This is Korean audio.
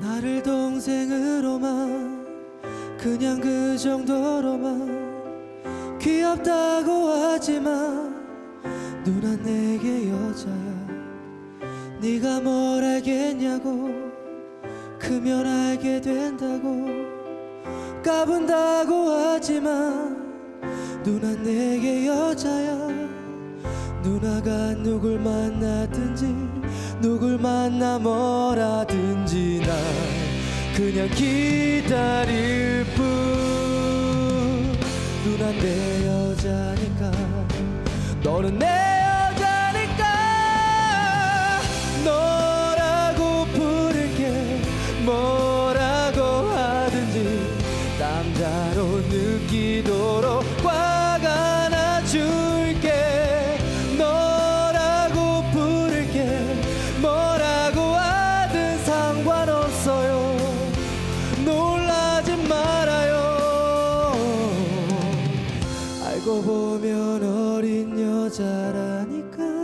나를 동생으로만 그냥 그 정도로만 귀엽다고 하지만 누나 내게 여자야. 네가 뭘 알겠냐고 크면 알게 된다고 까분다고 하지만 누나 내게 여자야. 누나가 누굴 만나든지 누굴 만나 뭐라든지 난 그냥 기다릴 뿐. 누나 내 여자니까 너는 내 느끼도록 화가 나 줄게. 너라고 부를게. 뭐라고 하든 상관없어요. 놀라지 말아요. 알고 보면 어린 여자라니까